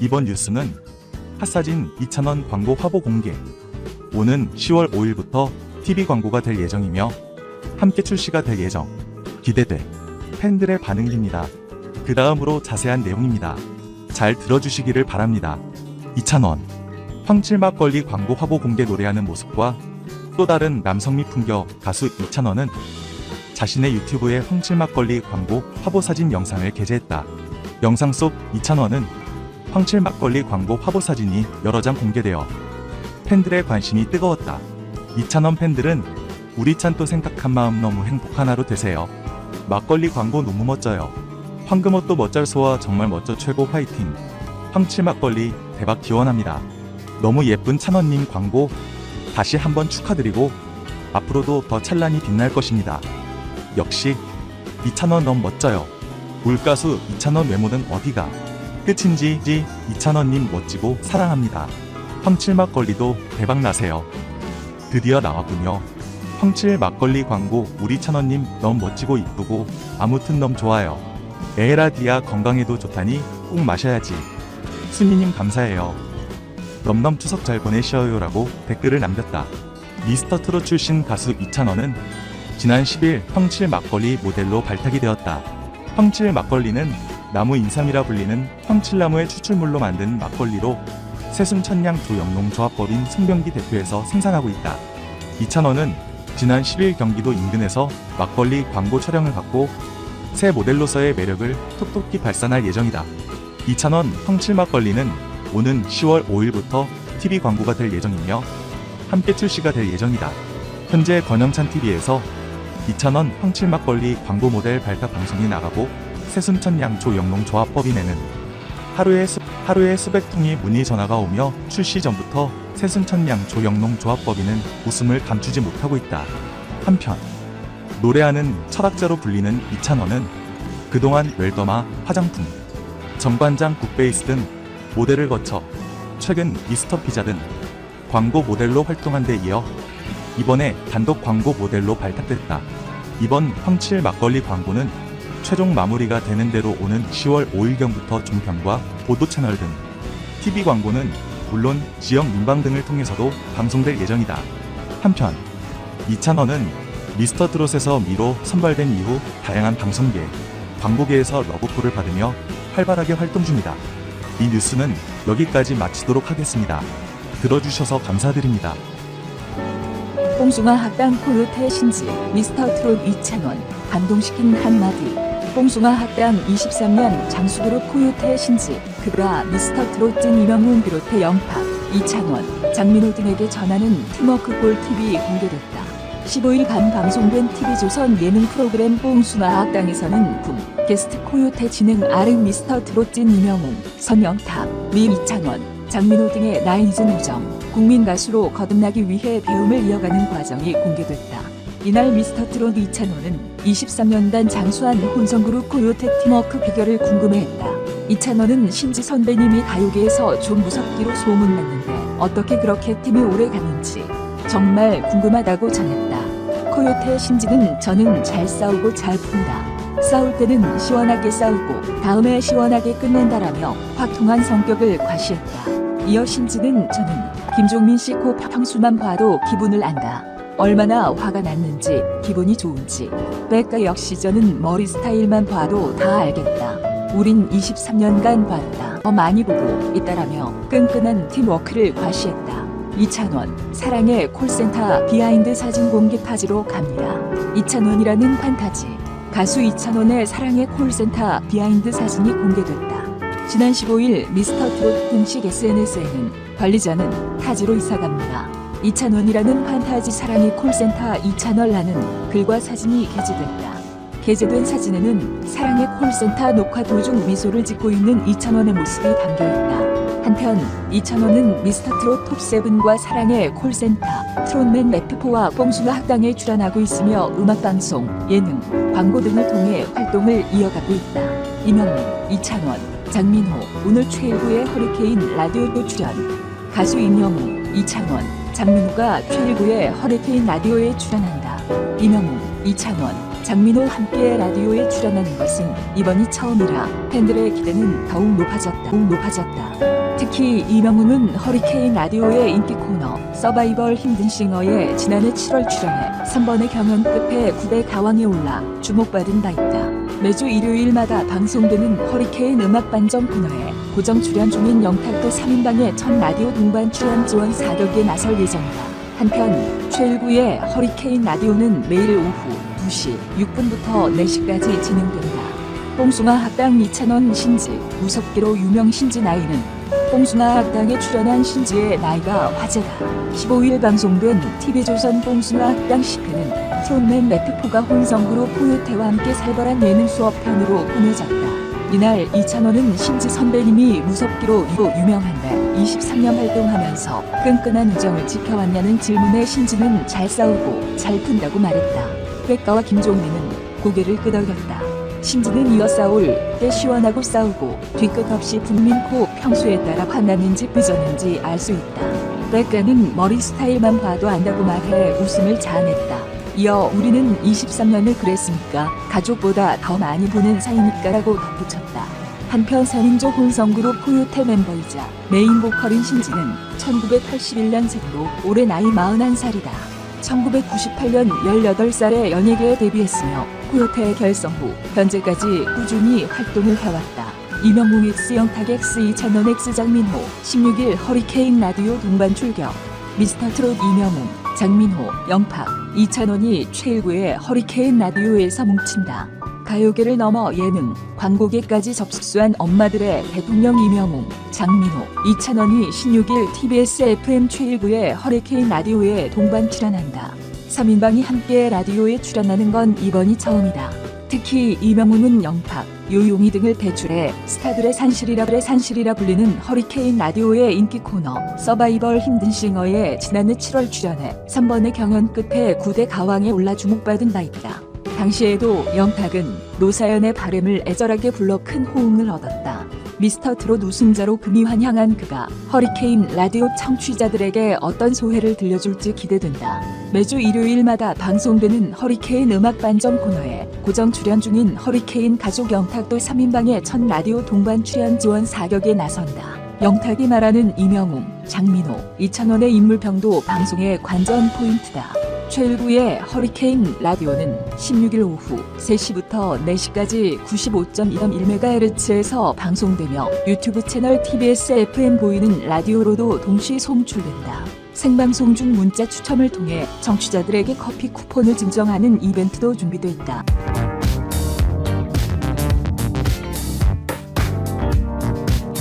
이번 뉴스는 핫사진 2,000원 광고 화보 공개. 오는 10월 5일부터 TV 광고가 될 예정이며 함께 출시가 될 예정. 기대돼. 팬들의 반응입니다. 그 다음으로 자세한 내용입니다. 잘 들어주시기를 바랍니다. 2,000원. 황칠 막걸리 광고 화보 공개 노래하는 모습과 또 다른 남성미 풍겨 가수 2,000원은 자신의 유튜브에 황칠 막걸리 광고 화보 사진 영상을 게재했다. 영상 속 2,000원은 황칠 막걸리 광고 화보 사진이 여러 장 공개되어 팬들의 관심이 뜨거웠다. 2,000원 팬들은 우리 찬또 생각한 마음 너무 행복한 하루 되세요. 막걸리 광고 너무 멋져요. 황금옷도 멋잘소와 정말 멋져 최고 화이팅. 황칠 막걸리 대박 기원합니다. 너무 예쁜 찬원님 광고 다시 한번 축하드리고 앞으로도 더 찬란히 빛날 것입니다. 역시 이찬원 너무 멋져요. 울가수 이찬원 외모는 어디가 끝인지 지 이찬원님 멋지고 사랑합니다. 황칠 막걸리도 대박 나세요. 드디어 나왔군요. 황칠 막걸리 광고 우리 찬원님 너무 멋지고 이쁘고 아무튼 너무 좋아요. 에라디아 건강에도 좋다니 꼭 마셔야지. 순이님 감사해요. 넘넘 추석 잘 보내셔요라고 댓글을 남겼다. 미스터 트롯 출신 가수 이찬원은 지난 10일 황칠 막걸리 모델로 발탁이 되었다. 황칠 막걸리는 나무 인삼이라 불리는 황칠나무의 추출물로 만든 막걸리로 세순 천냥 조영농 조합법인 승병기 대표에서 생산하고 있다. 이찬원은 지난 10일 경기도 인근에서 막걸리 광고 촬영을 갖고 새 모델로서의 매력을 톡톡히 발산할 예정이다. 이찬원 황칠 막걸리는 오는 10월 5일부터 TV 광고가 될 예정이며 함께 출시가 될 예정이다. 현재 권영찬 TV에서 이찬원 황칠 막걸리 광고 모델 발탁 방송이 나가고 새순천 양조 영농 조합법인에는 하루에 수, 하루에 수백 통의 문의 전화가 오며 출시 전부터 새순천 양조 영농 조합법인은 웃음을 감추지 못하고 있다. 한편 노래하는 철학자로 불리는 이찬원은 그동안 웰더마 화장품, 정관장 굿베이스 등 모델을 거쳐 최근 미스터 피자 등 광고 모델로 활동한 데 이어 이번에 단독 광고 모델로 발탁됐다. 이번 황칠 막걸리 광고는 최종 마무리가 되는 대로 오는 10월 5일경부터 종편과 보도 채널 등 TV 광고는 물론 지역 민방 등을 통해서도 방송될 예정이다. 한편 이찬원은 미스터 트롯에서 미로 선발된 이후 다양한 방송계, 광고계에서 러브콜을 받으며 활발하게 활동 중이다. 이 뉴스는 여기까지 마치도록 하겠습니다. 들어주셔서 감사드립니다. 뽕숭아 학당 코요태 신지 미스터 트롯 이찬원 감동시킨 한마디 뽕숭아 학당 23년 장수그룹 코요태 신지 그가 미스터 트롯 진 이명훈 비롯해 영파 이찬원 장민호 등에게 전하는 팀워크 골 TV 공개됐다. 15일 밤 방송된 TV조선 예능 프로그램 뽕숭아 학당에서는 군 게스트 코요태 진행 아른 미스터 트롯 진 이명훈 선영탁 미 이찬원 장민호 등의 나이니즌 우정 국민 가수로 거듭나기 위해 배움을 이어가는 과정이 공개됐다. 이날 미스터 트롯 이찬호는 23년간 장수한 혼성그룹 코요테 팀워크 비결을 궁금해했다. 이찬호는 신지 선배님이 가요계에서 좀 무섭기로 소문났는데 어떻게 그렇게 팀이 오래 가는지 정말 궁금하다고 전했다. 코요테 신지는 저는 잘 싸우고 잘 푼다. 싸울 때는 시원하게 싸우고 다음에 시원하게 끝낸다라며 화통한 성격을 과시했다. 이어 신지는 저는 김종민 씨코 평수만 봐도 기분을 안다. 얼마나 화가 났는지 기분이 좋은지. 백가 역시 저는 머리 스타일만 봐도 다 알겠다. 우린 23년간 봤다. 더 많이 보고 있다라며 끈끈한 팀워크를 과시했다. 이찬원 사랑의 콜센터 비하인드 사진 공개 타지로 갑니다. 이찬원이라는 판타지 가수 이찬원의 사랑의 콜센터 비하인드 사진이 공개됐다. 지난 15일 미스터 트롯 공식 SNS에는 관리자는 타지로 이사갑니다. 이찬원이라는 판타지 사랑의 콜센터 이찬원라는 글과 사진이 게재됐다. 게재된 사진에는 사랑의 콜센터 녹화 도중 미소를 짓고 있는 이찬원의 모습이 담겨 있다. 한편 이찬원은 미스터 트롯 톱세븐과 사랑의 콜센터, 트롯맨 래프포와 뽕숭아 학당에 출연하고 있으며 음악방송, 예능, 광고 등을 통해 활동을 이어가고 있다. 이명훈, 이찬원, 장민호, 오늘 최일구의 허리케인 라디오도 출연. 가수 임영웅, 이찬원, 장민호가 최일구의 허리케인 라디오에 출연한다. 임영웅, 이찬원, 장민호 함께 라디오에 출연하는 것은 이번이 처음이라 팬들의 기대는 더욱 높아졌다. 더욱 높아졌다. 특히 이명웅은 허리케인 라디오의 인기 코너 서바이벌 힘든 싱어에 지난해 7월 출연해 3번의 경연 끝에 9대 가왕에 올라 주목받은 바 있다. 매주 일요일마다 방송되는 허리케인 음악 반점 코너에 고정 출연 중인 영탁도 3인방의 첫 라디오 동반 출연 지원 사격에 나설 예정이다. 한편 최일구의 허리케인 라디오는 매일 오후 2시 6분부터 4시까지 진행된다. 뽕숭아 학당 이찬원 신지, 무섭기로 유명 신지 나이는 뽕숭아 학당에 출연한 신지의 나이가 화제다. 15일 방송된 TV조선 뽕숭아 학당 10회는 트롯맨 매트포가 혼성그룹 포요태와 함께 살벌한 예능 수업 편으로 꾸며졌다. 이날 이찬원은 신지 선배님이 무섭기로 유명한데 23년 활동하면서 끈끈한 우정을 지켜왔냐는 질문에 신지는 잘 싸우고 잘 푼다고 말했다. 백가와 김종민은 고개를 끄덕였다. 신지는 이어 싸울 때 시원하고 싸우고 뒤끝 없이 분민코 평소에 따라 화났는지 삐졌는지 알 수 있다. 백가는 머리 스타일만 봐도 안다고 말해 웃음을 자아냈다. 이어 우리는 23년을 그랬으니까 가족보다 더 많이 보는 사이니까라고 덧붙였다. 한편 3인조 혼성그룹 코요태 멤버이자 메인 보컬인 신지는 1981년생으로 올해 나이 41살이다. 1998년 18살에 연예계에 데뷔했으며 코요태 결성 후 현재까지 꾸준히 활동을 해왔다. 이명웅 X 영탁 X 이찬원 X 장민호 16일 허리케인 라디오 동반 출격 미스터 트롯 이명웅 장민호 영탁 이찬원이 최일구의 허리케인 라디오에서 뭉친다. 가요계를 넘어 예능, 광고계까지 접수한 엄마들의 대통령 이명웅, 장민호, 이찬원이 16일 TBS FM 최일구의 허리케인 라디오에 동반 출연한다. 3인방이 함께 라디오에 출연하는 건 이번이 처음이다. 특히 이명웅은 영탁, 요용이 등을 배출해 스타들의 산실이라 산실이라 불리는 허리케인 라디오의 인기 코너 서바이벌 힘든 싱어에 지난해 7월 출연해 3번의 경연 끝에 9대 가왕에 올라 주목받은 바 있다. 당시에도 영탁은 노사연의 바램을 애절하게 불러 큰 호응을 얻었다. 미스터 트롯 우승자로 금이 환향한 그가 허리케인 라디오 청취자들에게 어떤 소회를 들려줄지 기대된다. 매주 일요일마다 방송되는 허리케인 음악 반점 코너에 고정 출연 중인 허리케인 가족 영탁도 3인방의 첫 라디오 동반 출연 지원 사격에 나선다. 영탁이 말하는 이명웅, 장민호, 이찬원의 인물평도 방송의 관전 포인트다. 최일구의 허리케인 라디오는 16일 오후 3시부터 4시까지 95.1MHz에서 방송되며 유튜브 채널 TBS FM 보이는 라디오로도 동시 송출된다. 생방송 중 문자 추첨을 통해 청취자들에게 커피 쿠폰을 증정하는 이벤트도 준비돼 있다.